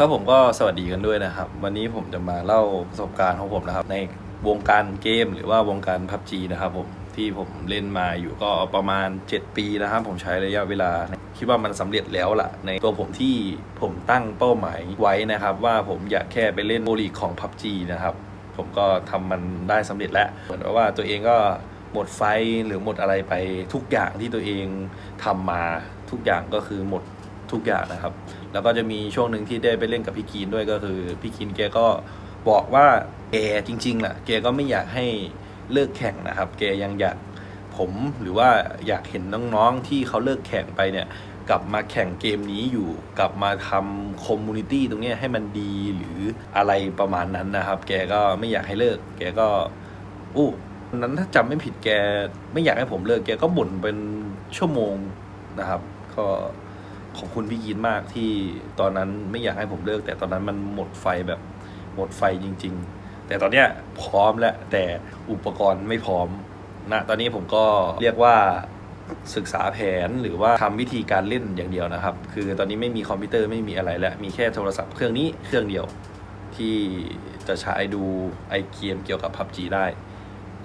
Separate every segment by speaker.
Speaker 1: ครับผมก็สวัสดีกันด้วยนะครับ วันนี้ผมจะมาเล่าประสบการณ์ของผมนะครับ ในวงการเกมหรือว่าวงการพับจีนะครับผมที่ผมเล่นมาอยู่ก็ประมาณ 7 ปีนะครับ ผมใช้ระยะเวลา คิดว่ามันสำเร็จแล้วล่ะ ในตัวผมที่ผมตั้งเป้าหมายไว้นะครับ ว่าผมอยากแค่ไปเล่นโมลีของพับจีนะครับ ผมก็ทำมันได้สำเร็จแล้วเหมือนว่าตัวเองก็หมดไฟหรือหมดอะไรไปทุกอย่างที่ตัวเองทำมาทุกอย่างก็คือหมด ทุกอย่างนะครับ แล้วก็จะมีช่วงหนึ่งที่ได้ไปเล่นกับพี่กีนด้วยก็คือพี่กีนแกก็บอกว่าแกจริงๆแหละแกก็ไม่อยากให้เลิกแข่งนะครับแกยังอยากผมหรือว่าอยากเห็นน้องๆที่เขาเลิกแข่งไปเนี่ยกลับมาแข่งเกมนี้อยู่กลับมาทำคอมมูนิตี้ตรงนี้ให้มันดีหรืออะไรประมาณนั้นนะครับ แกก็ไม่อยากให้เลิก แกก็อู้นั้นถ้าจำไม่ผิดแกไม่อยากให้ผมเลิก แกก็บ่นเป็นชั่วโมงนะครับ ก็ ขอบคุณพี่ยินมากที่ตอนนั้นไม่อยากให้ผมเลิก แต่ตอนนั้นมันหมดไฟแบบหมดไฟจริง ๆ แต่ตอนเนี้ยพร้อมแล้วแต่อุปกรณ์ไม่พร้อมนะตอนนี้ผมก็เรียกว่าศึกษาแผนหรือว่าทำวิธีการเล่นอย่างเดียวนะครับ คือตอนนี้ไม่มีคอมพิวเตอร์ไม่มีอะไรแล้ว มีแค่โทรศัพท์เครื่องนี้เครื่องเดียวที่จะใช้ดูไอเกมเกี่ยวกับ PUBG ได้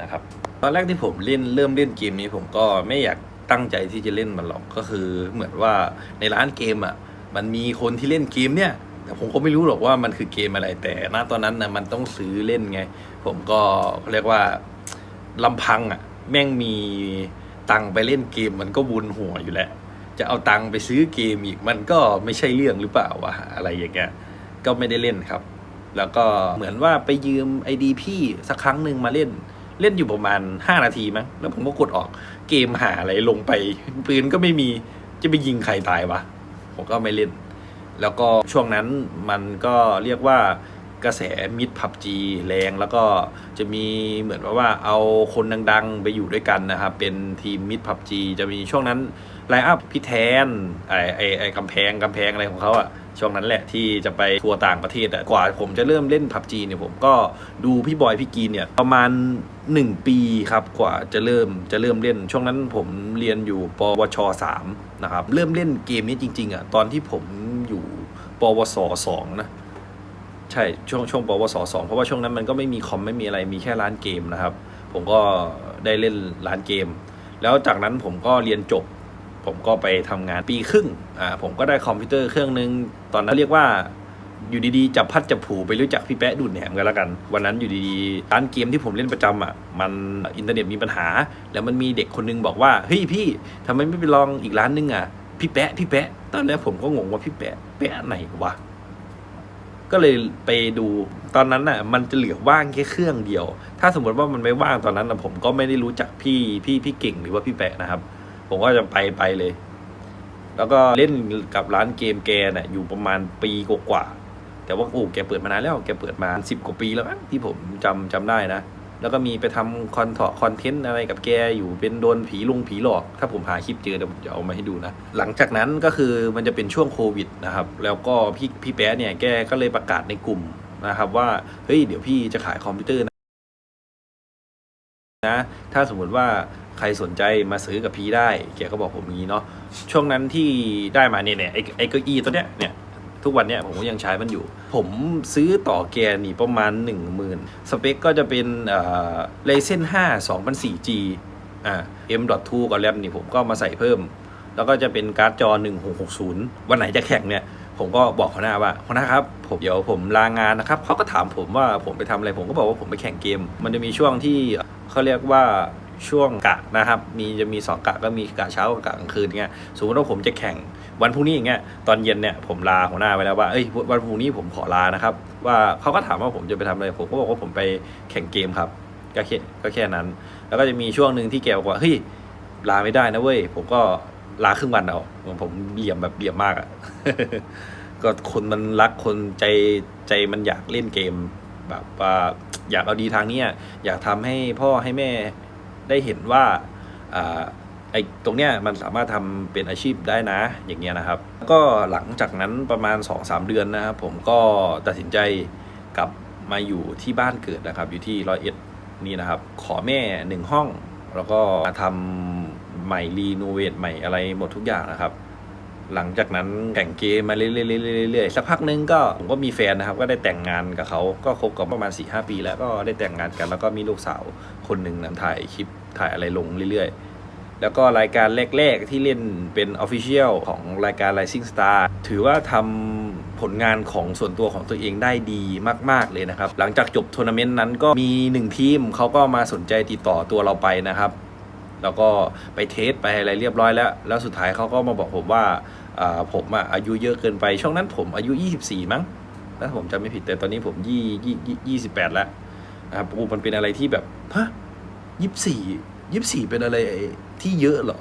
Speaker 1: นะครับ ตอนแรกที่ผมเล่นเริ่มเล่นเกมนี้ผมก็ไม่อยาก ตั้งใจที่จะเล่นมันหรอกก็คือเหมือนว่าในร้านเกมอะมันมีคนที่เล่นเกมเนี่ยแต่ผมก็ไม่รู้หรอกว่ามันคือเกมอะไรแต่ณตอนนั้นนะมันต้องซื้อเล่นไง ผมก็เรียกว่าลำพังอะแม่งมีตังไปเล่นเกมมันก็บุญหัวอยู่แล้ว จะเอาตังไปซื้อเกมอีกมันก็ไม่ใช่เรื่องหรือเปล่าวะอะไรอย่างเงี้ยก็ไม่ได้เล่นครับ แล้วก็เหมือนว่าไปยืมไอดีพี่สักครั้งหนึ่งมาเล่น เล่นอยู่ประมาณ 5 นาทีมั้งแล้วผมก็กดออกเกมหาอะไรลงไป ปืนก็ไม่มีจะไปยิงใครตายวะ ผมก็ไม่เล่น แล้วก็ช่วงนั้นมันก็เรียกว่ากระแสมิดพับจีแรงแล้วก็จะมีเหมือนว่าว่าเอาคนดังๆไปอยู่ด้วยกันนะครับ เป็นทีมมิดพับจีจะมีช่วงนั้นไลอัพพี่แทนไอไอไอกำแพงกำแพงอะไรของเขาอะ ช่วงนั้นแหละที่จะไปทัวร์ต่างประเทศอะกว่าผมจะเริ่มเล่นพับจีเนี่ยผมก็ดูพี่บอยพี่กีนเนี่ยประมาณ 1 ปีครับกว่าจะเริ่มจะเริ่มเล่น ช่วงนั้นผมเรียนอยู่ปวช3นะครับเริ่มเล่นเกมนี้จริงๆอะตอนที่ผมอยู่ปวส2นะใช่ช่วงช่วงปวสสองเพราะว่าช่วงนั้นมันก็ไม่มีคอมไม่มีอะไรมีแค่ร้านเกมนะครับ ผมก็ได้เล่นร้านเกม แล้วจากนั้นผมก็เรียนจบ ผมก็ไปทำงานปีครึ่งอ่าผมก็ได้คอมพิวเตอร์เครื่องหนึ่งตอนนั้นเรียกว่าอยู่ดีๆจับพัดจับผูไปรู้จักพี่แป๊ะดูดแหนมกันแล้วกัน วันนั้นอยู่ดีๆร้านเกมที่ผมเล่นประจำอะมันอินเทอร์เน็ตมีปัญหา แล้วมันมีเด็กคนนึงบอกว่าเฮ้ยพี่ทำไมไม่ไปลองอีกร้านนึงอะพี่แป๊ะพี่แป๊ะตอนแรกผมก็งงว่าพี่แป๊ะแป๊ะไหนวะก็เลยไปดูตอนนั้นน่ะ มันจะเหลือว่างแค่เครื่องเดียว ถ้าสมมติว่ามันไม่ว่างตอนนั้นนะผมก็ไม่ได้รู้จักพี่พี่พี่เก่งหรือว่าพี่แปะนะครับ ผมก็จะไปไปเลย แล้วก็เล่นกับร้านเกมแกน่ะอยู่ประมาณปีกว่าๆแต่ว่าโอ้แกเปิดมานานแล้วแกเปิดมาสิบกว่าปีแล้วที่ผมจำจำได้นะ แล้วก็มีไปทำคอนเทนต์คอนเทนต์อะไรกับแกอยู่เป็นโดนผีลุงผีหลอก ถ้าผมหาคลิปเจอเดี๋ยวผมจะเอามาให้ดูนะ หลังจากนั้นก็คือมันจะเป็นช่วงโควิดนะครับ แล้วก็พี่พี่แป๊ะเนี่ยแกก็เลยประกาศในกลุ่มนะครับว่าเฮ้ยเดี๋ยวพี่จะขายคอมพิวเตอร์นะนะถ้าสมมติว่า ใครสนใจมาซื้อกับพี่ได้แกก็บอกผมอย่างนี้เนาะช่วงนั้นที่ได้มาเนี่ยเนี่ยไอ้ไอ้เก้าอี้ตัวเนี้ยเนี่ยทุกวันเนี้ยผมก็ยังใช้มันอยู่ ผมซื้อต่อแกนี่ประมาณ 1 0,000 สเปคก็จะเป็นเอ่อ Ryzen 5 2004G อ่า M.2 กับแรมนี่ผมก็มาใส่เพิ่ม แล้วก็จะเป็นการ์ดจอ 1660 วันไหนจะแข่งเนี่ย ผมก็บอกหัวหน้าว่าหัวหน้าครับ ผมเดี๋ยวผมลางานนะครับเขาก็ถามผมว่าผมไปทำอะไร ผมก็บอกว่าผมไปแข่งเกม มันจะมีช่วงที่เขาเรียกว่า ช่วงกะนะครับ มีจะมีสองกะก็มีกะเช้ากับกะกลางคืนเงี้ยสมมติว่าผมจะแข่งวันพรุ่งนี้อย่างเงี้ยตอนเย็นเนี่ยผมลาหัวหน้าไปแล้วว่าเอ้ยวันพรุ่งนี้ผมขอลานะครับ ว่าเขาก็ถามว่าผมจะไปทำอะไรผมก็บอกว่าผมไปแข่งเกมครับก็แค่ก็แค่นั้น แล้วก็จะมีช่วงหนึ่งที่แกบอกว่าเฮ้ยลาไม่ได้นะเว้ยผมก็ลาครึ่งวันเอาผมเหลี่ยมแบบเหลี่ยมมากอะก็คนมันรักคนใจใจมันอยากเล่นเกมแบบว่าอยากเอาดีทางเนี้ยอยากทำให้พ่อให้แม่ ได้เห็นว่าไอ้ตรงเนี้ยมันสามารถทำเป็นอาชีพได้นะอย่างเงี้ยนะครับ ก็หลังจากนั้นประมาณ 2-3 เดือนนะครับผมก็ตัดสินใจกลับมาอยู่ที่บ้านเกิดนะครับ อยู่ที่ร้อยเอ็ดนี่นะครับ ขอแม่หนึ่งห้อง แล้วก็มาทำใหม่รีโนเวทใหม่อะไรหมดทุกอย่างนะครับ หลังจากนั้นแข่งเกมมาเรื่อยๆเรื่อยๆสักพักนึงก็ผมก็มีแฟนนะครับ ก็ได้แต่งงานกับเขาก็คบกันประมาณ4ีหปีแล้วก็ได้แต่งงานกันแล้วก็มีลูกสาวคนหนึ่งนะถ่ายคลิปถ่ายอะไรลงเรื่อยๆ แล้วก็รายการแรกๆที่เล่นเป็น Official ของรายการ Rising Star ถือว่าทำผลงานของส่วนตัวของตัวเองได้ดีมากๆเลยนะครับ หลังจากจบทัวร์นาเมนต์นั้นก็มีหนึ่งทีมเขาก็มาสนใจติดต่อตัวเราไปนะครับแล้วก็ไปเทสไปอะไรเรียบร้อยแล้ว แล้วสุดท้ายเขาก็มาบอกผมว่า ผมอะอายุเยอะเกินไป ช่วงนั้นผมอายุ 24 มั้งถ้าผมจำไม่ผิดแต่ตอนนี้ผมยี่ยี่ยี่สิบแปดแล้วนะครับโอ้มันเป็นอะไรที่แบบฮะยี่สิบสี่ยี่สิบสี่เป็นอะไรที่เยอะเหรอ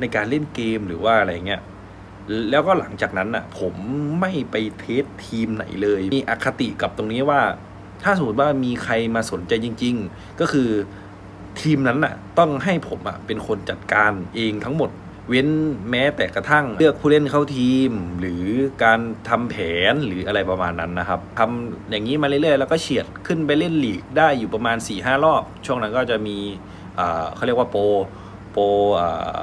Speaker 1: ในการเล่นเกมหรือว่าอะไรเงี้ยแล้วก็หลังจากนั้นอะ ผมไม่ไปเทสทีมไหนเลย มีอคติกับตรงนี้ว่า ถ้าสมมติว่ามีใครมาสนใจจริง ๆ ก็คือทีมนั้นน่ะ ต้องให้ผมอะเป็นคนจัดการเองทั้งหมด เว้นแม้แต่กระทั่งเลือกผู้เล่นเข้าทีม หรือการทำแผนหรืออะไรประมาณนั้นนะครับทำอย่างนี้มาเรื่อยๆ แล้วก็เฉียดขึ้นไปเล่นลีกได้อยู่ประมาณ4ีหรอบ ช่วงนั้นก็จะมีเขาเรียกว่าโปรโปร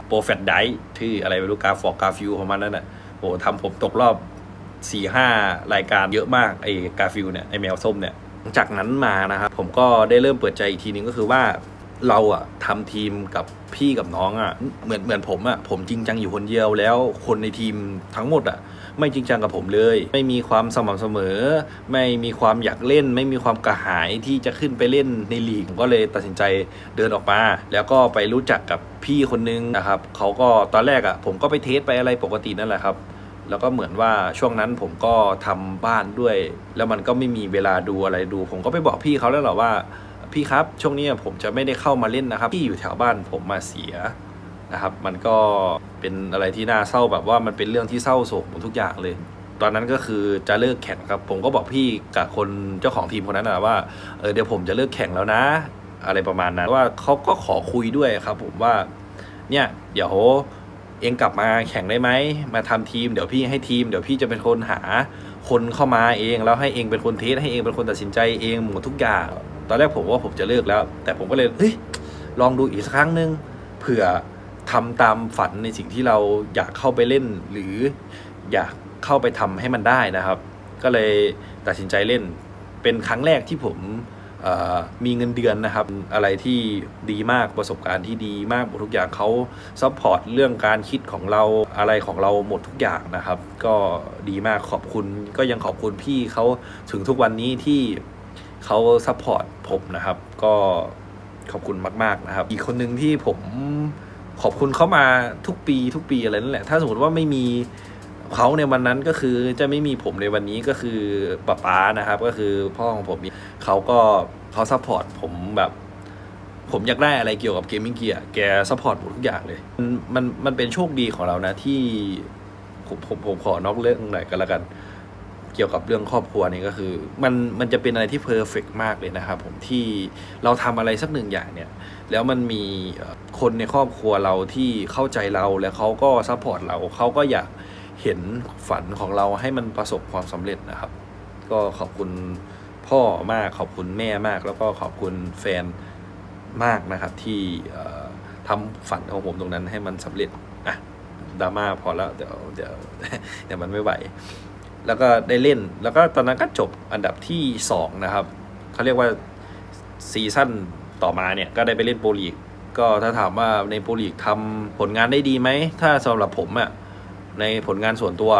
Speaker 1: โปรแฟตไดที่อะไรไม่รู้กาฟอกกาฟิวของมันนั่นน่ะโอ้ทำผมตกรอบ4ี่ห้ารายการเยอะมากไอ้กาฟิวเนี่ยไอ้แมวส้มเนี่ยหลังจากนั้นมานะครับผมก็ได้เริ่มเปิดใจอีกทีนึงก็คือว่า เราอะทำทีมกับพี่กับน้องอะเหมือนเหมือนผมอะผมจริงจังอยู่คนเดียวแล้ว คนในทีมทั้งหมดอะไม่จริงจังกับผมเลย ไม่มีความสม่ำเสมอ ไม่มีความอยากเล่น ไม่มีความกระหายที่จะขึ้นไปเล่นในลีกผมก็เลยตัดสินใจเดินออกมา แล้วก็ไปรู้จักกับพี่คนนึงนะครับเขาก็ตอนแรกอะผมก็ไปเทสไปอะไรปกตินั่นแหละครับแล้วก็เหมือนว่าช่วงนั้นผมก็ทำบ้านด้วย แล้วมันก็ไม่มีเวลาดูอะไรดู ผมก็ไปบอกพี่เขาแล้วหละว่า พี่ครับช่วงนี้ผมจะไม่ได้เข้ามาเล่นนะครับ พี่อยู่แถวบ้านผมมาเสียนะครับ มันก็เป็นอะไรที่น่าเศร้าแบบว่ามันเป็นเรื่องที่เศร้าโศกหมดทุกอย่างเลย ตอนนั้นก็คือจะเลิกแข่งครับ ผมก็บอกพี่กับคนเจ้าของทีมคนนั้นนะว่าเออเดี๋ยวผมจะเลิกแข่งแล้วนะ อะไรประมาณนั้นว่าเขาก็ขอคุยด้วยครับ ผมว่าเนี่ยเดี๋ยวเองกลับมาแข่งได้ไหมมาทำทีมเดี๋ยวพี่ให้ทีมเดี๋ยวพี่จะเป็นคนหาคนเข้ามาเอง แล้วให้เองเป็นคนเทสให้เองเป็นคนตัดสินใจเองหมดทุกอย่าง ตอนแรกผมว่าผมจะเลิกแล้ว แต่ผมก็เลยเฮ้ยลองดูอีกสักครั้งหนึ่งเผื่อทำตามฝันในสิ่งที่เราอยากเข้าไปเล่น หรืออยากเข้าไปทำให้มันได้นะครับ ก็เลยตัดสินใจเล่น เป็นครั้งแรกที่ผมมีเงินเดือนนะครับ อะไรที่ดีมากประสบการณ์ที่ดีมากหมดทุกอย่างเขาซัพพอร์ตเรื่องการคิดของเราอะไรของเราหมดทุกอย่างนะครับ ก็ดีมากขอบคุณก็ยังขอบคุณพี่เขาถึงทุกวันนี้ที่ เขาซัพพอร์ตผมนะครับ ก็ขอบคุณมากๆนะครับ อีกคนหนึ่งที่ผมขอบคุณเขามาทุกปีทุกปีอะไรนั่นแหละ ถ้าสมมติว่าไม่มีเขาในวันนั้นก็คือจะไม่มีผมในวันนี้ก็คือป๊าป๊านะครับ ก็คือพ่อของผมเขาก็เขาซัพพอร์ตผมแบบผมอยากได้อะไรเกี่ยวกับเกมมิ่งเกียร์แกซัพพอร์ตหมดทุกอย่างเลย มันมันมันเป็นโชคดีของเรานะที่ผมผมผมขอนอกเรื่องหน่อยก็แล้วกัน เกี่ยวกับเรื่องครอบครัวนี่ก็คือ มันมันจะเป็นอะไรที่เพอร์เฟกมากเลยนะครับผมที่เราทำอะไรสักหนึ่งอย่างเนี่ย แล้วมันมีคนในครอบครัวเราที่เข้าใจเราแล้วเขาก็ซัพพอร์ตเราเขาก็อยากเห็นฝันของเราให้มันประสบความสำเร็จนะครับ ก็ขอบคุณพ่อมากขอบคุณแม่มาก แล้วก็ขอบคุณแฟนมากนะครับที่เอ่อทำฝันของผมตรงนั้นให้มันสำเร็จอะดราม่าพอแล้วเดี๋ยวเดี๋ยวเดี๋ยวมันไม่ไหว แล้วก็ได้เล่น แล้วก็ตอนนั้นก็จบอันดับที่สองนะครับเขาเรียกว่าซีซั่นต่อมาเนี่ยก็ได้ไปเล่นโปรลีกก็ถ้าถามว่าในโปรลีกทำผลงานได้ดีไหม ถ้าสำหรับผมอะในผลงานส่วนตัว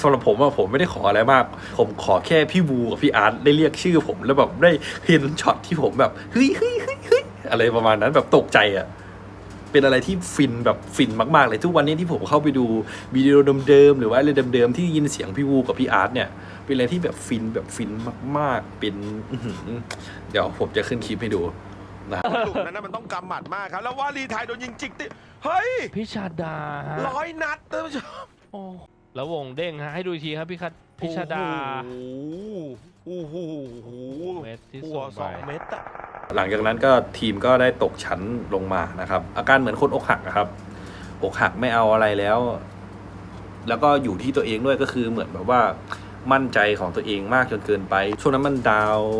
Speaker 1: สำหรับผมอะผมไม่ได้ขออะไรมาก ผมขอแค่พี่บูกับพี่อาร์ตได้เรียกชื่อผมแล้วแบบได้เห็นช็อตที่ผมแบบเฮ้ยเฮ้ยเฮ้ยเฮ้ยอะไรประมาณนั้นแบบตกใจอะ เป็นอะไรที่ฟินแบบฟินมาก ๆ เลยทุกวันนี้ที่ผมเข้าไปดูวิดีโอเดิมๆหรือว่าอะไรเดิมๆที่ยินเสียงพี่วูกับพี่อาร์ตเนี่ยเป็นอะไรที่แบบฟินแบบฟินมาก ๆ เป็นอื้อหือเดี๋ยวผมจะขึ้นคลิปให้ดูนะ
Speaker 2: ลูกนั้นนะมันต้องกำหมัดมากครับ แล้วว่าลีไทยโดนยิงจิกติเฮ้ย
Speaker 3: พิชาดาฮะ
Speaker 2: ร้อยนัดท่านผู้ชม
Speaker 3: โอ้แล้ววงเด้งฮะให้ดูอีกทีครับพี่คัดพิชาดา
Speaker 2: โอ้โห โอ้โห
Speaker 3: เม็ดที่
Speaker 2: หัว
Speaker 3: ส่ง
Speaker 2: ส
Speaker 3: ไป
Speaker 2: องเม็ดอะ
Speaker 1: หลังจากนั้นก็ทีมก็ได้ตกชั้นลงมานะครับ อาการเหมือนคนอกหักอะครับอกหักไม่เอาอะไรแล้ว แล้วก็อยู่ที่ตัวเองด้วยก็คือเหมือนแบบว่ามั่นใจของตัวเองมากจนเกินไป ช่วงนั้นมันดาวน์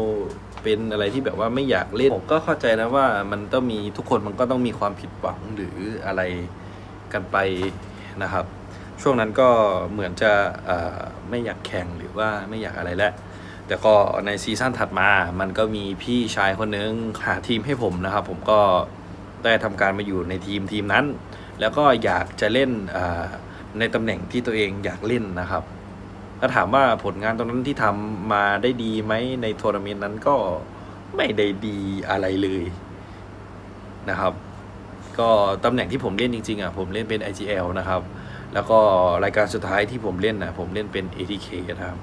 Speaker 1: เป็นอะไรที่แบบว่าไม่อยากเล่นผมก็เข้าใจนะว่ามันต้องมีทุกคนมันก็ต้องมีความผิดหวังหรืออะไรกันไปนะครับ ช่วงนั้นก็เหมือนจะเอ่อไม่อยากแข่งหรือว่าไม่อยากอะไรแล้ว แต่ก็ในซีซั่นถัดมา มันก็มีพี่ชายคนนึงหาทีมให้ผมนะครับ ผมก็ได้ทำการมาอยู่ในทีมทีมนั้น แล้วก็อยากจะเล่นในตำแหน่งที่ตัวเองอยากเล่นนะครับถ้าถามว่าผลงานตรงนั้นที่ทำมาได้ดีไหมในทัวร์นาเมนต์นั้นก็ไม่ได้ดีอะไรเลยนะครับ ก็ตำแหน่งที่ผมเล่นจริงๆอะผมเล่นเป็น IGL นะครับ แล้วก็รายการสุดท้ายที่ผมเล่นนะผมเล่นเป็น ATK นะครับ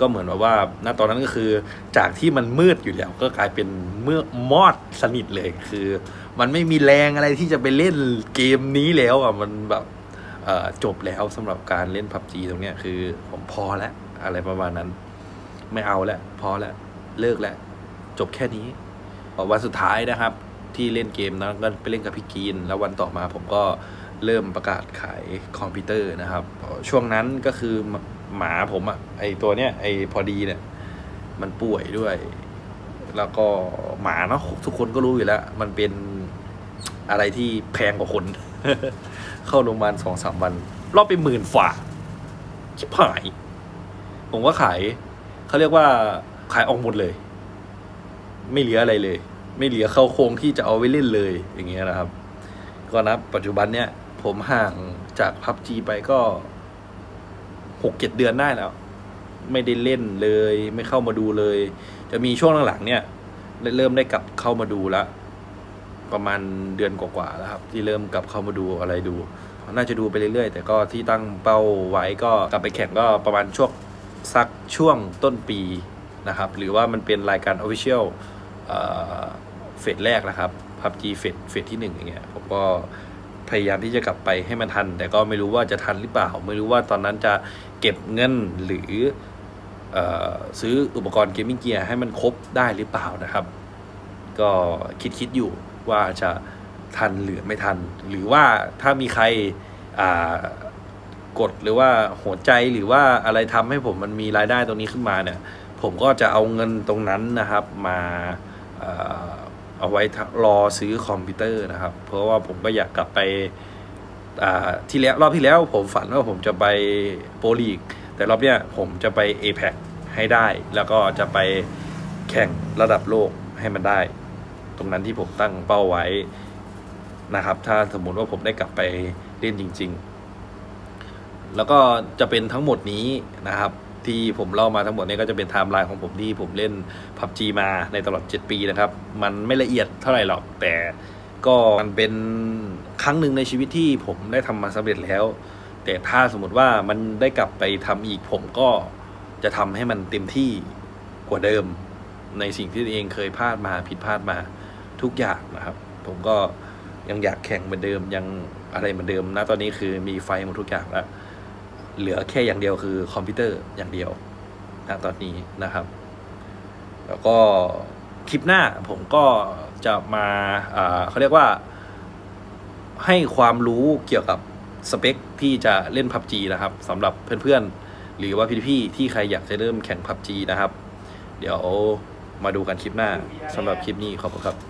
Speaker 1: ก็เหมือนแบบว่าณตอนนั้นก็คือจากที่มันมืดอยู่แล้ว ก็กลายเป็นเมื่อมอดสนิทเลยคือ มันไม่มีแรงอะไรที่จะไปเล่นเกมนี้แล้วอะมันแบบจบแล้วสำหรับการเล่นพับจีตรงเนี้ยคือผมพอแล้วอะไรประมาณนั้น ไม่เอาแล้วพอแล้วเลิกแล้วจบแค่นี้วันสุดท้ายนะครับ ที่เล่นเกมนั้นก็ไปเล่นกับพี่กีน แล้ววันต่อมาผมก็เริ่มประกาศขายคอมพิวเตอร์นะครับ ช่วงนั้นก็คือ หมาผมอะไอตัวเนี้ยไอพอดีเนี่ยมันป่วยด้วย แล้วก็หมาเนาะทุกคนก็รู้อยู่แล้ว มันเป็นอะไรที่แพงกว่าคน เข้าโรงพยาบาลสองสามวัน รอบไปหมื่นฝ่าชิบหาย ผมก็ขายเขาเรียกว่าขายออกหมดเลย ไม่เหลืออะไรเลย ไม่เหลือเข้าโครงที่จะเอาไว้เล่นเลยอย่างเงี้ยนะครับ ก็นับปัจจุบันเนี่ยผมห่างจากพับจีไปก็ หกเจ็ดเดือนได้แล้ว ไม่ได้เล่นเลย ไม่เข้ามาดูเลย จะมีช่วงหลังๆเนี่ยเริ่มได้กลับเข้ามาดูแล้วประมาณเดือนกว่าๆแล้วครับ ที่เริ่มกลับเข้ามาดูอะไรดู น่าจะดูไปเรื่อยๆ แต่ก็ที่ตั้งเป้าไว้ก็กลับไปแข่งก็ประมาณช่วงสักช่วงต้นปีนะครับ หรือว่ามันเป็นรายการ Official เอ่อเฟสแรกนะครับ PUBG เฟสเฟสที่หนึ่งอย่างเงี้ยผมก็พยายามที่จะกลับไปให้มันทัน แต่ก็ไม่รู้ว่าจะทันหรือเปล่า ไม่รู้ว่าตอนนั้นจะ เก็บเงินหรืออซื้ออุปกรณ์เกมมิ่งเกียร์ให้มันครบได้หรือเปล่านะครับ ก็คิดคิดอยู่ว่าจะทันหรือไม่ทัน หรือว่าถ้ามีใครกดหรือว่าหัวใจหรือว่าอะไรทำให้ผมมันมีรายได้ตรงนี้ขึ้นมาเนี่ย ผมก็จะเอาเงินตรงนั้นนะครับมาเอาไว้รอซื้อคอมพิวเตอร์นะครับ เพราะว่าผมก็อยากกลับไป ที่แล้วรอบที่แล้วผมฝันว่าผมจะไปโปรลีก แต่รอบเนี้ยผมจะไป a p e c ให้ได้ แล้วก็จะไปแข่งระดับโลกให้มันได้ ตรงนั้นที่ผมตั้งเป้าไว้นะครับ ถ้าสมมติว่าผมได้กลับไปเล่นจริง ๆ แล้วก็จะเป็นทั้งหมดนี้นะครับ ที่ผมเล่ามาทั้งหมดนี้ก็จะเป็นไทม์ไลน์ของผมที่ผมเล่น PUBG มาในตลอด 7 ปีนะครับ มันไม่ละเอียดเท่าไหร่หรอกแต่ก็มันเป็น ครั้งหนึ่งในชีวิตที่ผมได้ทำมาสำเร็จแล้ว แต่ถ้าสมมติว่ามันได้กลับไปทำอีกผมก็จะทำให้มันเต็มที่กว่าเดิม ในสิ่งที่ตัวเองเคยพลาดมาผิดพลาดมาทุกอย่างนะครับ ผมก็ยังอยากแข่งเหมือนเดิมยังอะไรเหมือนเดิมนะตอนนี้คือมีไฟหมดทุกอย่างแล้วเหลือแค่อย่างเดียวคือคอมพิวเตอร์อย่างเดียวนะตอนนี้นะครับ แล้วก็คลิปหน้าผมก็จะมาเขาเรียกว่า ให้ความรู้เกี่ยวกับสเปคที่จะเล่น PUBG นะครับสำหรับเพื่อนๆ หรือว่าพี่ๆที่ใครอยากจะเริ่มแข่ง PUBG นะครับ เดี๋ยวมาดูกันคลิปหน้าสำหรับคลิปนี้ขอบคุณครับ